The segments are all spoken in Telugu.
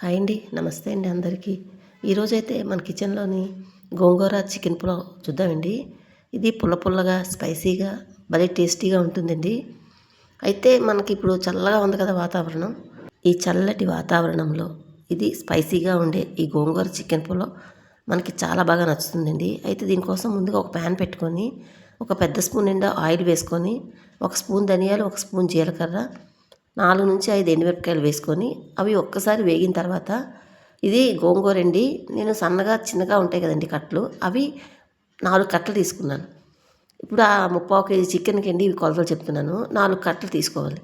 హాయ్ అండి నమస్తే అండి అందరికీ. ఈరోజైతే మన కిచెన్లోని గోంగూర చికెన్ పులావ్ చూద్దామండి. ఇది పుల్ల పుల్లగా స్పైసీగా భలే టేస్టీగా ఉంటుందండి. అయితే మనకి ఇప్పుడు చల్లగా ఉంది కదా వాతావరణం. ఈ చల్లటి వాతావరణంలో ఇది స్పైసీగా ఉండే ఈ గోంగూర చికెన్ పులావ్ మనకి చాలా బాగా నచ్చుతుందండి. అయితే దీనికోసం ముందుగా ఒక ప్యాన్ పెట్టుకొని ఒక పెద్ద స్పూన్ నిండా ఆయిల్ వేసుకొని ఒక స్పూన్ ధనియాలు ఒక స్పూన్ జీలకర్ర నాలుగు నుంచి ఐదు ఎండుమిరపకాయలు వేసుకొని అవి ఒక్కసారి వేగిన తర్వాత ఇది గోంగూర అండి నేను సన్నగా చిన్నగా ఉంటాయి కదండి కట్టలు. అవి నాలుగు కట్టలు తీసుకున్నాను. ఇప్పుడు ఆ ముప్పావు కేజీ చికెన్కి అండి ఇవి కొలతలు చెప్తున్నాను. నాలుగు కట్టలు తీసుకోవాలి.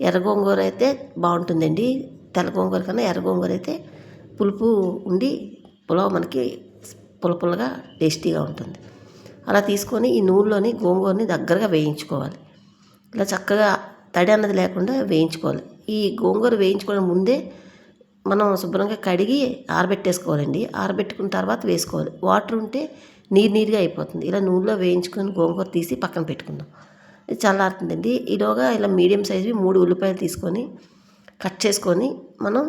ఎర్ర గోంగూర అయితే బాగుంటుందండి. తెల్ల గోంగూర కన్నా ఎర్ర గోంగూర అయితే పులుపు ఉండి పులావ్ మనకి పులపులగా టేస్టీగా ఉంటుంది. అలా తీసుకొని ఈ నూనెలోని గోంగూరని దగ్గరగా వేయించుకోవాలి. ఇలా చక్కగా తడి అన్నది లేకుండా వేయించుకోవాలి. ఈ గోంగూర వేయించుకోవడం ముందే మనం శుభ్రంగా కడిగి ఆరబెట్టేసుకోవాలండి. ఆరబెట్టుకున్న తర్వాత వేసుకోవాలి. వాటర్ ఉంటే నీరు నీరుగా అయిపోతుంది. ఇలా నూనెలో వేయించుకొని గోంగూర తీసి పక్కన పెట్టుకుందాం. ఇది చల్లారుతుందండి. ఈలోగా ఇలా మీడియం సైజువి మూడు ఉల్లిపాయలు తీసుకొని కట్ చేసుకొని మనం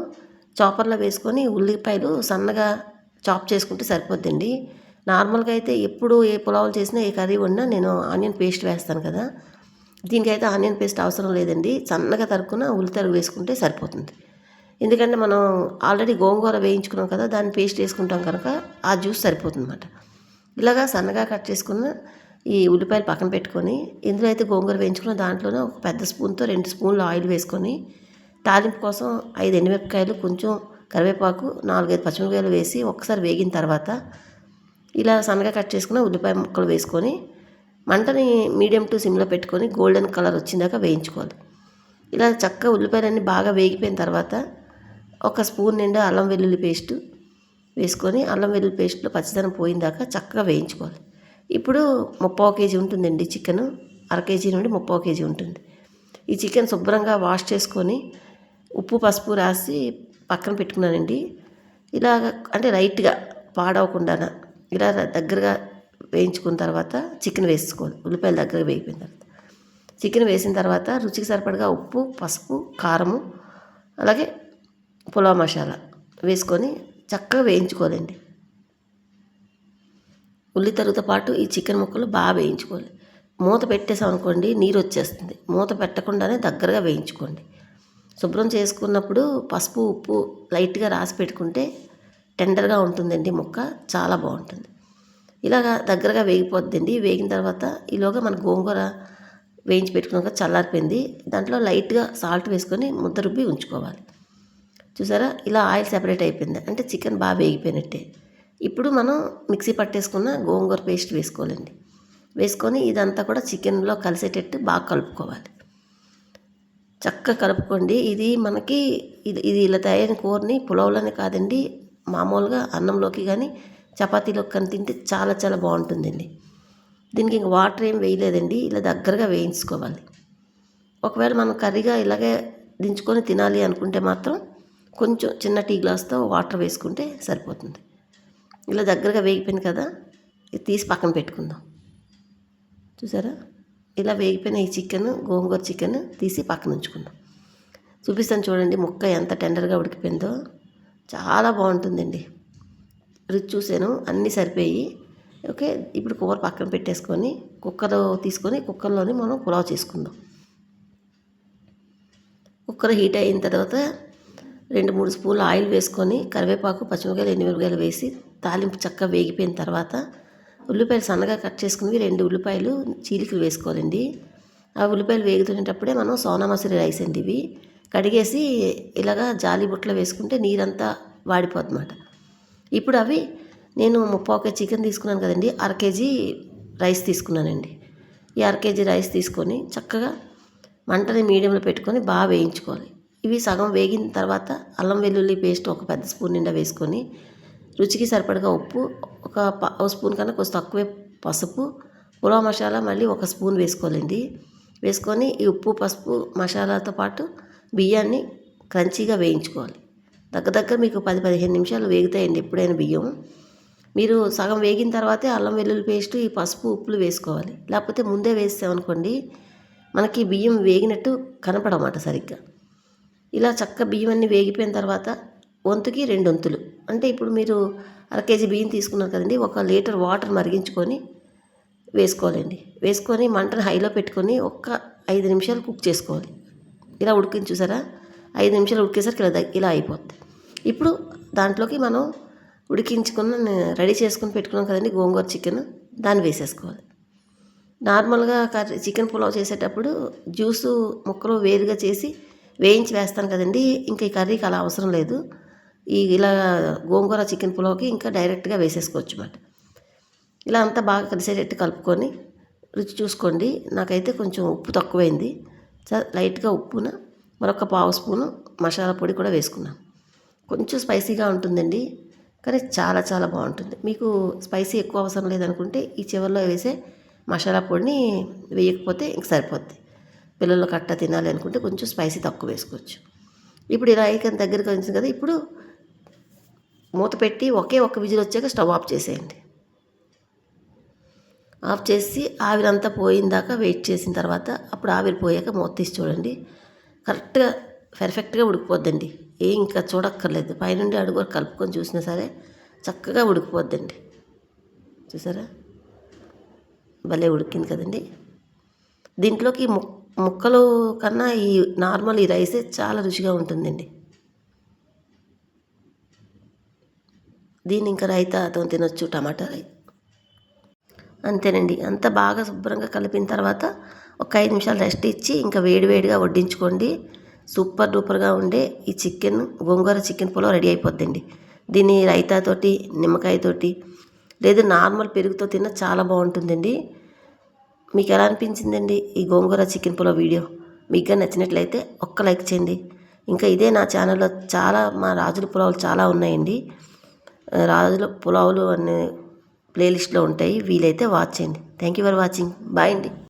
చాపర్లో వేసుకొని ఉల్లిపాయలు సన్నగా చాప్ చేసుకుంటే సరిపోద్దండి. నార్మల్గా అయితే ఎప్పుడు ఏ పులావులు చేసినా ఏ కర్రీ వండినా నేను ఆనియన్ పేస్ట్ వేస్తాను కదా. దీనికైతే ఆనియన్ పేస్ట్ అవసరం లేదండి. సన్నగా తరుక్కున ఉల్లితరుగు వేసుకుంటే సరిపోతుంది. ఎందుకంటే మనం ఆల్రెడీ గోంగూర వేయించుకున్నాం కదా దాన్ని పేస్ట్ వేసుకుంటాం కనుక ఆ జ్యూస్ సరిపోతుంది అన్నమాట ఇలాగా సన్నగా కట్ చేసుకున్న ఈ ఉల్లిపాయలు పక్కన పెట్టుకొని ఇందులో అయితే గోంగూర వేయించుకున్న దాంట్లోనే ఒక పెద్ద స్పూన్తో రెండు స్పూన్లు ఆయిల్ వేసుకొని తాలింపు కోసం ఐదు ఎండుమిరపకాయలు కొంచెం కరివేపాకు నాలుగైదు పచ్చిమిరపకాయలు వేసి ఒకసారి వేగిన తర్వాత ఇలా సన్నగా కట్ చేసుకున్న ఉల్లిపాయ ముక్కలు వేసుకొని మంటని మీడియం టు సిమ్లో పెట్టుకొని గోల్డెన్ కలర్ వచ్చిందాక వేయించుకోవాలి. ఇలా చక్కగా ఉల్లిపాయలన్నీ బాగా వేగిపోయిన తర్వాత ఒక స్పూన్ నిండా అల్లం వెల్లుల్లి పేస్ట్ వేసుకొని అల్లం వెల్లుల్లి పేస్ట్లో పచ్చిదనం పోయిందాక చక్కగా వేయించుకోవాలి. ఇప్పుడు ముప్పావు కేజీ ఉంటుందండి చికెన్. అర కేజీ నుండి ముప్పావు కేజీ ఉంటుంది. ఈ చికెన్ శుభ్రంగా వాష్ చేసుకొని ఉప్పు పసుపు రాసి పక్కన పెట్టుకున్నానండి. ఇలాగ అంటే లైట్గా పాడవకుండా ఇలా దగ్గరగా వేయించుకున్న తర్వాత చికెన్ వేసుకోవాలి. ఉల్లిపాయలు దగ్గర వేగిపోయిన తర్వాత. చికెన్ వేసిన తర్వాత రుచికి సరిపడగా ఉప్పు పసుపు కారము అలాగే పులావ్ మసాలా వేసుకొని చక్కగా వేయించుకోవాలండి. ఉల్లి తరుగుతో పాటు ఈ చికెన్ ముక్కలు బాగా వేయించుకోవాలి. మూత పెట్టేసాం అనుకోండి నీరు వచ్చేస్తుంది. మూత పెట్టకుండానే దగ్గరగా వేయించుకోండి. శుభ్రం చేసుకున్నప్పుడు పసుపు ఉప్పు లైట్గా రాసి పెట్టుకుంటే టెండర్గా ఉంటుందండి ముక్క. చాలా బాగుంటుంది. ఇలాగా దగ్గరగా వేగిపోద్దండి. వేగిన తర్వాత ఈలోగా మన గోంగూర వేయించి పెట్టుకున్నాక చల్లారిపోయింది. దాంట్లో లైట్గా సాల్ట్ వేసుకొని ముద్ద రుబ్బి ఉంచుకోవాలి. చూసారా? ఇలా ఆయిల్ సెపరేట్ అయిపోయింది. అంటే చికెన్ బాగా వేగిపోయినట్టే. ఇప్పుడు మనం మిక్సీ పట్టేసుకున్న గోంగూర పేస్ట్ వేసుకోవాలండి. వేసుకొని ఇదంతా కూడా చికెన్లో కలిసేటట్టు బాగా కలుపుకోవాలి. చక్కగా కలుపుకోండి. ఇది మనకి ఇది ఇది ఇలా తయారైన కూరని పులావ్లోనే కాదండి. మామూలుగా అన్నంలోకి కానీ చపాతీలోకి కానీ తింటే చాలా చాలా బాగుంటుందండి. దీనికి ఇంక వాటర్ ఏం వేయలేదండి ఇలా దగ్గరగా వేయించుకోవాలి. ఒకవేళ మనం కర్రీగా ఇలాగే దించుకొని తినాలి అనుకుంటే మాత్రం కొంచెం చిన్న టీ గ్లాస్తో వాటర్ వేసుకుంటే సరిపోతుంది. ఇలా దగ్గరగా వేగిపోయింది కదా ఇది తీసి పక్కన పెట్టుకుందాం. చూసారా? ఇలా వేగిపోయిన ఈ చికెన్ గోంగూర చికెన్ తీసి పక్కన ఉంచుకుందాం. చూపిస్తాను చూడండి ముక్క ఎంత టెండర్గా ఉడికిపోయిందో. చాలా బాగుంటుందండి. రుచి చూసాను అన్నీ సరిపోయి. ఓకే ఇప్పుడు కూర పక్కన పెట్టేసుకొని కుక్కర్ తీసుకొని కుక్కర్లోని మనం పులావ్ చేసుకుందాం. కుక్కర్ హీట్ అయిన తర్వాత రెండు మూడు స్పూన్లు ఆయిల్ వేసుకొని కరివేపాకు పచ్చిమిరకాయలు ఎండుమిరపకాయలు వేసి తాలింపు చక్కగా వేగిపోయిన తర్వాత ఉల్లిపాయలు సన్నగా కట్ చేసుకుని రెండు ఉల్లిపాయలు చీలికలు వేసుకోవాలండి. ఆ ఉల్లిపాయలు వేగుతున్నప్పుడే మనం సోనా మసూరి రైస్ అండి ఇవి. కడిగేసి ఇలాగా జాలి బుట్టలో వేసుకుంటే నీరంతా వాడిపోద్దన్నమాట ఇప్పుడు అవి నేను ముప్పావు కేజీ చికెన్ తీసుకున్నాను కదండి అర కేజీ రైస్ తీసుకున్నానండి. ఈ అర కేజీ రైస్ తీసుకొని చక్కగా మంటని మీడియంలో పెట్టుకొని బాగా వేయించుకోవాలి. ఇవి సగం వేగిన తర్వాత అల్లం వెల్లుల్లి పేస్ట్ ఒక పెద్ద స్పూన్ నిండా వేసుకొని రుచికి సరిపడగా ఉప్పు ఒక ప స్పూన్ కన్నా కొంచెం తక్కువే పసుపు పులావ్ మసాలా మళ్ళీ ఒక స్పూన్ వేసుకోవాలండి. వేసుకొని ఈ ఉప్పు పసుపు మసాలాతో పాటు బియ్యాన్ని క్రంచీగా వేయించుకోవాలి. దగ్గర మీకు పది పదిహేను నిమిషాలు వేగుతాయండి ఎప్పుడైనా బియ్యం. మీరు సగం వేగిన తర్వాతే అల్లం వెల్లుల్లి పేస్ట్ ఈ పసుపు ఉప్పులు వేసుకోవాలి. లేకపోతే ముందే వేసామనుకోండి మనకి బియ్యం వేగినట్టు కనపడమాట సరిగ్గా. ఇలా చక్క బియ్యం అన్నీ వేగిపోయిన తర్వాత వంతుకి రెండు వంతులు. అంటే ఇప్పుడు మీరు అర కేజీ బియ్యం తీసుకున్నారు కదండి ఒక లీటర్ వాటర్ మరిగించుకొని వేసుకోవాలండి. వేసుకొని మంటను హైలో పెట్టుకొని ఒక్క ఐదు నిమిషాలు కుక్ చేసుకోవాలి. ఇలా ఉడికించి చూసారా? ఐదు నిమిషాలు ఉడికేసరికి ఇలా ఇలా అయిపోద్ది. ఇప్పుడు దాంట్లోకి మనం ఉడికించుకున్న రెడీ చేసుకుని పెట్టుకున్నాం కదండి గోంగూర చికెన్ దాన్ని వేసేసుకోవాలి. నార్మల్గా కర్రీ చికెన్ పులావ్ చేసేటప్పుడు జ్యూసు ముక్కలు వేరుగా చేసి వేయించి వేస్తాను కదండి. ఇంకా ఈ కర్రీకి అలా అవసరం లేదు. ఈ ఇలా గోంగూర చికెన్ పులావ్కి ఇంకా డైరెక్ట్గా వేసేసుకోవచ్చు అన్నమాట. ఇలా అంతా బాగా కలిసేటట్టు కలుపుకొని రుచి చూసుకోండి. నాకైతే కొంచెం ఉప్పు తక్కువైంది. చ- లైట్గా ఉప్పున మరొక పావు స్పూను మసాలా పొడి కూడా వేసుకున్నాను కొంచెం స్పైసీగా ఉంటుందండి కానీ చాలా చాలా బాగుంటుంది. మీకు స్పైసీ ఎక్కువ అవసరం లేదనుకుంటే ఈ చివరిలో వేసే మసాలా పొడిని వేయకపోతే ఇంక సరిపోద్ది. పిల్లలు కట్ట తినాలి అనుకుంటే కొంచెం స్పైసీ తక్కువ వేసుకోవచ్చు. ఇప్పుడు ఇలా అయిన దగ్గరికి వచ్చింది కదా ఇప్పుడు మూత పెట్టి ఒకే ఒక్క విజిల్ వచ్చాక స్టవ్ ఆఫ్ చేసేయండి. ఆఫ్ చేసి ఆవిరంతా పోయిన దాకా వెయిట్ చేసిన తర్వాత అప్పుడు ఆవిరి పోయాక మూత తీసి చూడండి. కరెక్ట్గా పెర్ఫెక్ట్గా ఉడికిపోద్దండి. ఏ ఇంకా చూడక్కర్లేదు. పైనుండి అడుగు వరకు కలుపుకొని చూసినా సరే చక్కగా ఉడికిపోద్దండి. చూసారా? భలే ఉడికింది కదండి. దీంట్లోకి ము ముక్కలు కన్నా ఈ నార్మల్ ఈ రైసే చాలా రుచిగా ఉంటుందండి. దీన్ని ఇంకా రైతాతో తినొచ్చు టమాటా రైస్. అంతేనండి. అంత బాగా శుభ్రంగా కలిపిన తర్వాత ఒక ఐదు నిమిషాలు రెస్ట్ ఇచ్చి ఇంకా వేడివేడిగా వడ్డించుకోండి. సూపర్ డూపర్గా ఉండే ఈ చికెన్ గోంగూర చికెన్ పులావ్ రెడీ అయిపోద్దండి. దీన్ని రైతాతోటి నిమ్మకాయతోటి లేదా నార్మల్ పెరుగుతో తిన్న చాలా బాగుంటుందండి. మీకు ఎలా అనిపించిందండి ఈ గోంగూర చికెన్ పులావ్ వీడియో? మీకు నచ్చినట్లయితే ఒక్క లైక్ చేయండి. ఇంకా ఇదే నా ఛానల్లో చాలా మా రాజుల పులావులు చాలా ఉన్నాయండి. రాజుల పులావులు అనే ప్లేలిస్ట్లో ఉంటాయి. వీలైతే వాచ్ చేయండి. Thank you for watching. Bye అండి.